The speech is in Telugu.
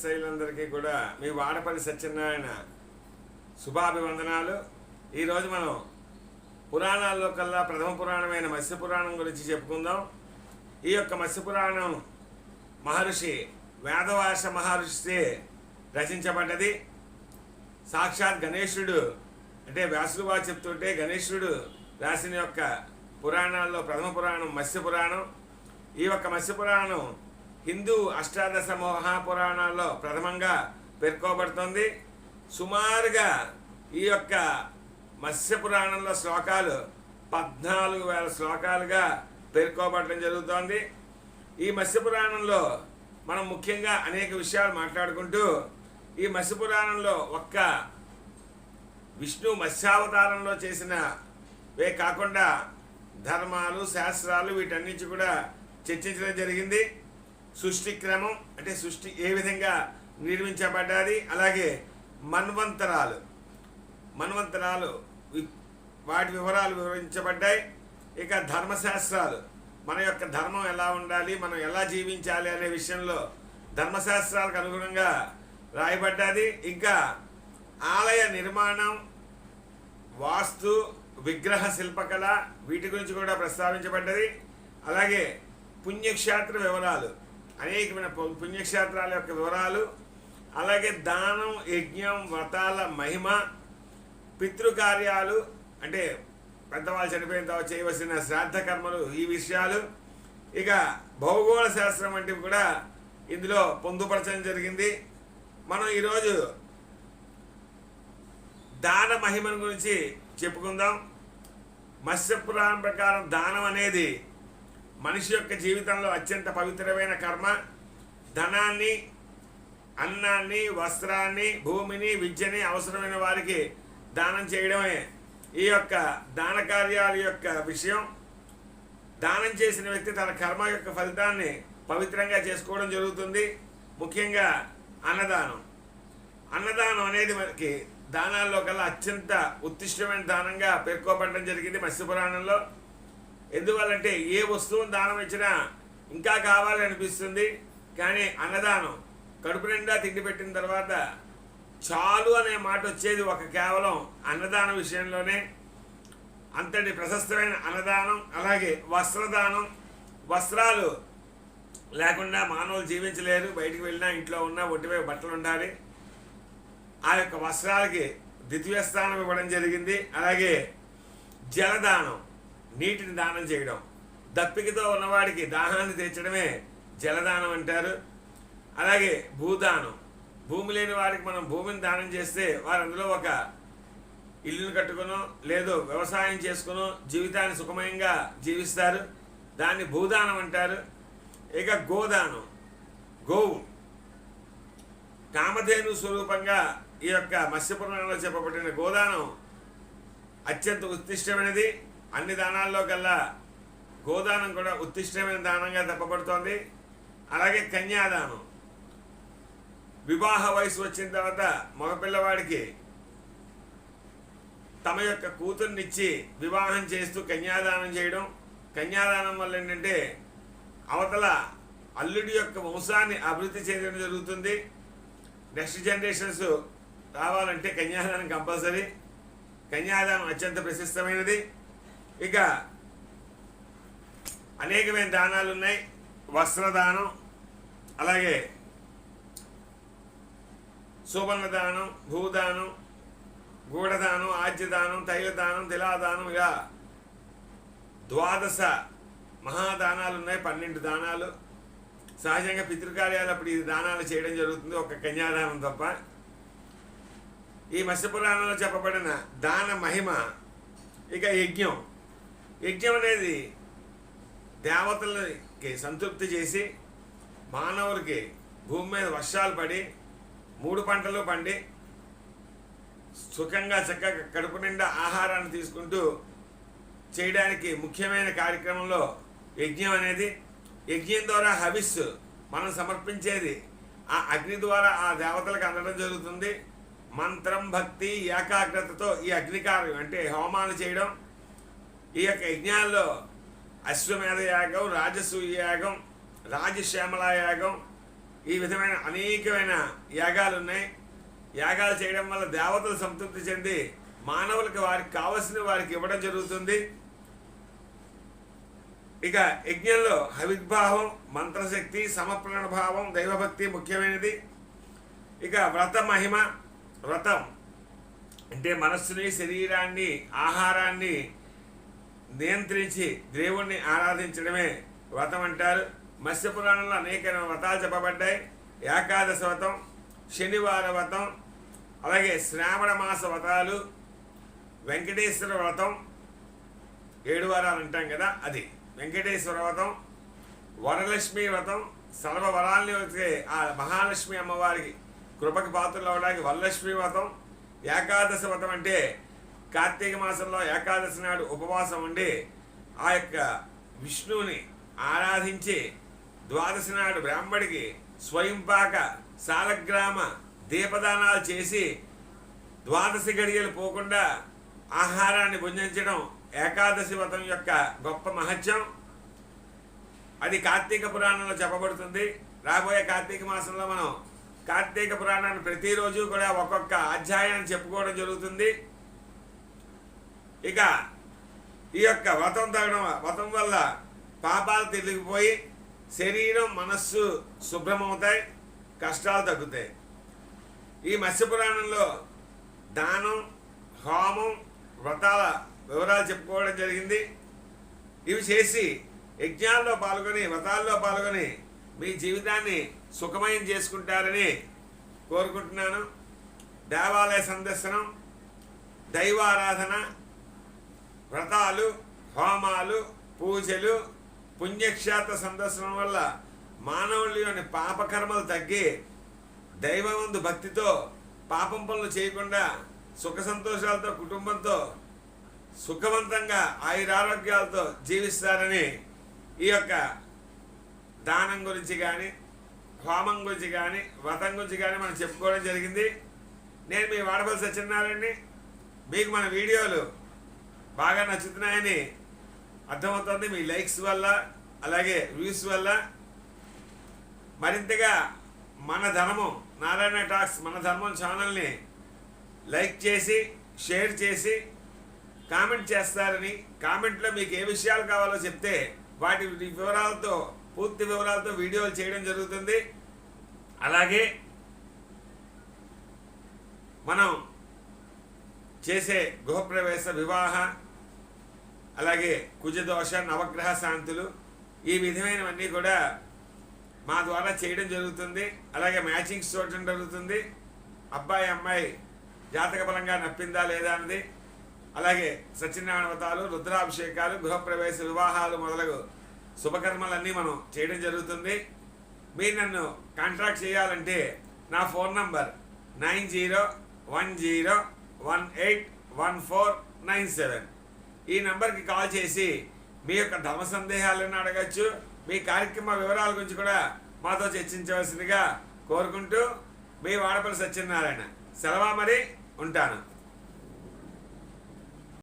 శ్రేయలందరికీ కూడా మీ వాడపల్లి సత్యనారాయణ శుభాభివందనాలు. ఈరోజు మనం పురాణాల్లో కల్లా ప్రథమ పురాణమైన మత్స్య పురాణం గురించి చెప్పుకుందాం. ఈ యొక్క మత్స్య పురాణం మహర్షి వేదవాస మహర్షి రచించబడ్డది. సాక్షాత్ గణేశుడు అంటే వ్యాసులు వారు చెప్తుంటే గణేశుడు రాసిన యొక్క పురాణాల్లో ప్రథమ పురాణం మత్స్య పురాణం. ఈ యొక్క మత్స్య పురాణం హిందూ అష్టాదశ మహాపురాణాల్లో ప్రథమంగా పేర్కోబడుతుంది. సుమారుగా ఈ యొక్క మత్స్య పురాణంలో శ్లోకాలు పద్నాలుగు వేల శ్లోకాలుగా పేర్కోబడటం జరుగుతోంది. ఈ మత్స్య పురాణంలో మనం ముఖ్యంగా అనేక విషయాలు మాట్లాడుకుంటూ ఈ మత్స్య పురాణంలో ఒక్క విష్ణు మత్స్యావతారంలో చేసినవే కాకుండా ధర్మాలు శాస్త్రాలు వీటన్నించి కూడా చర్చించడం జరిగింది. సృష్టి క్రమం అంటే సృష్టి ఏ విధంగా నిర్మించబడ్డది అలాగే మన్వంతరాలు. మన్వంతరాలు వి- వాటి వివరాలు వివరించబడ్డాయి. ఇక ధర్మశాస్త్రాలు. మన యొక్క ధర్మం ఎలా ఉండాలి మనం ఎలా జీవించాలి అనే విషయంలో ధర్మశాస్త్రాలకు అనుగుణంగా రాయబడ్డది. ఇంకా ఆలయ నిర్మాణం వాస్తు విగ్రహ శిల్పకళ వీటి గురించి కూడా ప్రస్తావించబడ్డది. అలాగే పుణ్యక్షేత్ర వివరాలు. అనేకమైన పుణ్యక్షేత్రాల యొక్క వివరాలు అలాగే దానం యజ్ఞం వ్రతాల మహిమ పితృకార్యాలు అంటే పెద్దవాళ్ళు చనిపోయిన తర్వాత చేయవలసిన శ్రాద్ధ కర్మలు ఈ విషయాలు. ఇక భౌగోళ శాస్త్రం వంటివి కూడా ఇందులో పొందుపరచడం జరిగింది. మనం ఈరోజు దాన మహిమను గురించి చెప్పుకుందాం. మత్స్య పురాణం ప్రకారం దానం అనేది మనిషి యొక్క జీవితంలో అత్యంత పవిత్రమైన కర్మ ధనాన్ని అన్నాన్ని వస్త్రాన్ని భూమిని విద్యని అవసరమైన వారికి దానం చేయడమే ఈ యొక్క దాన కార్యాల యొక్క విషయం. దానం చేసిన వ్యక్తి తన కర్మ యొక్క ఫలితాన్ని పవిత్రంగా చేసుకోవడం జరుగుతుంది. ముఖ్యంగా అన్నదానం. అన్నదానం అనేది మనకి దానాల్లో కల్లా అత్యంత ఉత్తిష్టమైన దానంగా పేర్కోబడడం జరిగింది మత్స్యపురాణంలో. ఎందువల్లంటే ఏ వస్తువును దానం ఇచ్చినా ఇంకా కావాలనిపిస్తుంది. కానీ అన్నదానం కడుపు నిండా తిండి పెట్టిన తర్వాత చాలు అనే మాట వచ్చేది ఒక కేవలం అన్నదాన విషయంలోనే. అంతటి ప్రశస్తమైన అన్నదానం అలాగే వస్త్రదానం వస్త్రాలు లేకుండా మానవులు జీవించలేరు. బయటికి వెళ్ళినా ఇంట్లో ఉన్నా ఒంటిపై బట్టలు ఉండాలి. ఆ యొక్క వస్త్రాలకి ద్వితీయ స్థానం ఇవ్వడం జరిగింది. అలాగే జలదానం నీటిని దానం చేయడం. దప్పికతో ఉన్నవాడికి దాహాన్ని తీర్చడమే జలదానం అంటారు. అలాగే భూదానం. భూమి లేని వారికి మనం భూమిని దానం చేస్తే వారు అందులో ఒక ఇల్లును కట్టుకునో లేదో వ్యవసాయం చేసుకునో జీవితాన్ని సుఖమయంగా జీవిస్తారు. దాన్ని భూదానం అంటారు. ఇక గోదానం. గోవు. కామధేను స్వరూపంగా ఈ యొక్క మత్స్యపురాణంలో చెప్పబడిన గోదానం అత్యంత ఉత్తిష్టమైనది. అన్ని దానాల్లో కల్లా గోదానం కూడా ఉత్తిష్టమైన దానంగా తప్పబడుతోంది. అలాగే కన్యాదానం. వివాహ వయసు వచ్చిన తర్వాత మగపిల్లవాడికి తమ యొక్క కూతుర్నిచ్చి వివాహం చేస్తూ కన్యాదానం చేయడం. కన్యాదానం వల్ల ఏంటంటే అవతల అల్లుడి యొక్క వంశాన్ని అభివృద్ధి చేయడం జరుగుతుంది. నెక్స్ట్ జనరేషన్స్ రావాలంటే కన్యాదానం కంపల్సరీ. కన్యాదానం అత్యంత ప్రశస్తమైనది. ఇక అనేకమైన దానాలు ఉన్నాయి. వస్త్రదానం అలాగే సువర్ణదానం భూదానం గూఢదానం ఆజ్యదానం తైలదానం తిలాదానం ఇలా ద్వాదశ మహాదానాలు ఉన్నాయి. పన్నెండు దానాలు. సహజంగా పితృకార్యాలు అప్పుడు ఈ దానాలు చేయడం జరుగుతుంది. ఒక కన్యాదానం తప్ప. ఈ మత్స్యపురాణంలో చెప్పబడిన దాన మహిమ ఇక యజ్ఞం. యజ్ఞం అనేది దేవతలకి సంతృప్తి చేసి మానవులకి భూమి మీద వర్షాలు పడి మూడు పంటలు పండి సుఖంగా చక్కగా కడుపు నిండా ఆహారాన్ని తీసుకుంటూ చేయడానికి ముఖ్యమైన కార్యక్రమంలో యజ్ఞం అనేది. యజ్ఞం ద్వారా హవిస్సు మనం సమర్పించేది. ఆ అగ్ని ద్వారా ఆ దేవతలకు అందడం జరుగుతుంది. మంత్రం భక్తి ఏకాగ్రతతో ఈ అగ్నికార్యం అంటే హోమాలు చేయడం ఈ యొక్క యజ్ఞాల్లో అశ్వమేధ యాగం రాజసూయ యాగం రాజశ్యామల యాగం ఈ విధమైన అనేకమైన యాగాలు ఉన్నాయి యాగాలు చేయడం వల్ల దేవతలు సంతృప్తి చెంది మానవులకు వారికి కావలసిన వారికి ఇవ్వడం జరుగుతుంది. ఇక యజ్ఞంలో హవిద్భావం మంత్రశక్తి సమర్పణ భావం దైవభక్తి ముఖ్యమైనది. ఇక వ్రత మహిమ వ్రతం అంటే మనస్సుని శరీరాన్ని ఆహారాన్ని నియంత్రించి దేవుణ్ణి ఆరాధించడమే వ్రతం అంటారు మత్స్య పురాణంలో అనేక వ్రతాలు చెప్పబడ్డాయి. ఏకాదశ వ్రతం శనివార వ్రతం అలాగే శ్రావణ మాస వ్రతాలు వెంకటేశ్వర వ్రతం ఏడు వారాలు అంటాం కదా అది. వెంకటేశ్వర వ్రతం వరలక్ష్మి వ్రతం సర్వ వచ్చే ఆ మహాలక్ష్మి అమ్మవారికి కృపకి పాత్రలు అవడానికి వరలక్ష్మి వ్రతం ఏకాదశి వ్రతం అంటే కార్తీక మాసంలో ఏకాదశి నాడు ఉపవాసం ఉండి ఆ యొక్క విష్ణువుని ఆరాధించి ద్వాదశి నాడు బ్రాహ్మడికి స్వయంపాక సాలగ్రామ దీపదానాలు చేసి ద్వాదశి గడియలు పోకుండా ఆహారాన్ని భుంజించడం ఏకాదశి వ్రతం యొక్క గొప్ప మహత్యం. అది కార్తీక పురాణంలో చెప్పబడుతుంది. రాబోయే కార్తీక మాసంలో మనం కార్తీక పురాణాన్ని ప్రతిరోజు కూడా ఒక్కొక్క అధ్యాయాన్ని చెప్పుకోవడం జరుగుతుంది. ఇక ఈ యొక్క వ్రతం తగ్గడం వ్రతం వల్ల పాపాలు తెలిగిపోయి శరీరం మనస్సు శుభ్రమవుతాయి కష్టాలు తగ్గుతాయి. ఈ మత్స్య పురాణంలో దానం హోమం వ్రతాల వివరాలు చెప్పుకోవడం జరిగింది. ఇవి చేసి యజ్ఞాల్లో పాల్గొని వ్రతాల్లో పాల్గొని మీ జీవితాన్ని సుఖమయం చేసుకుంటారని కోరుకుంటున్నాను. దేవాలయ సందర్శనం దైవారాధన వ్రతాలు హోమాలు పూజలు పుణ్యక్షేత్ర సందర్శనం వల్ల మానవుల్లోని పాపకర్మలు తగ్గి దైవమందు భక్తితో పాపం పనులు చేయకుండా సుఖ సంతోషాలతో కుటుంబంతో సుఖవంతంగా ఆయురారోగ్యాలతో జీవిస్తారని ఈ యొక్క దానం గురించి కానీ హోమం గురించి కానీ వ్రతం గురించి కానీ మనం చెప్పుకోవడం జరిగింది. నేను మీ వాడపల్లి సత్యనారాయణని. మీకు మన వీడియోలు బాగా నచ్చుతున్నాయని అర్థమవుతుంది మీ లైక్స్ వల్ల అలాగే వ్యూస్ వల్ల. మరింతగా మన ధర్మం నారాయణ టాక్స్ మన ధర్మం ఛానల్ని లైక్ చేసి షేర్ చేసి కామెంట్ చేస్తారని కామెంట్లో మీకు ఏ విషయాలు కావాలో చెప్తే వాటి వివరాలతో పూర్తి వివరాలతో వీడియోలు చేయడం జరుగుతుంది. అలాగే మనం చేసే గృహప్రవేశ వివాహ అలాగే కుజదోష నవగ్రహ శాంతులు ఈ విధమైనవన్నీ కూడా మా ద్వారా చేయడం జరుగుతుంది. అలాగే మ్యాచింగ్స్ చూడటం జరుగుతుంది. అబ్బాయి అమ్మాయి జాతకపరంగా నప్పిందా లేదా అన్నది అలాగే సత్యనారాయణ వ్రతాలు రుద్రాభిషేకాలు గృహప్రవేశ వివాహాలు మొదలగు శుభకర్మలన్నీ మనం చేయడం జరుగుతుంది. మీరు నన్ను కాంట్రాక్ట్ చేయాలంటే నా phone number nine zero one zero one eight one four nine seven ఈ నెంబర్కి కాల్ చేసి మీ యొక్క ధమ సందేహాలను అడగచ్చు. మీ కార్యక్రమ వివరాల గురించి కూడా మాతో చర్చించవలసిందిగా కోరుకుంటూ మీ వాడపల్లి సత్యనారాయణ. సెలవా మరి. ఉంటాను.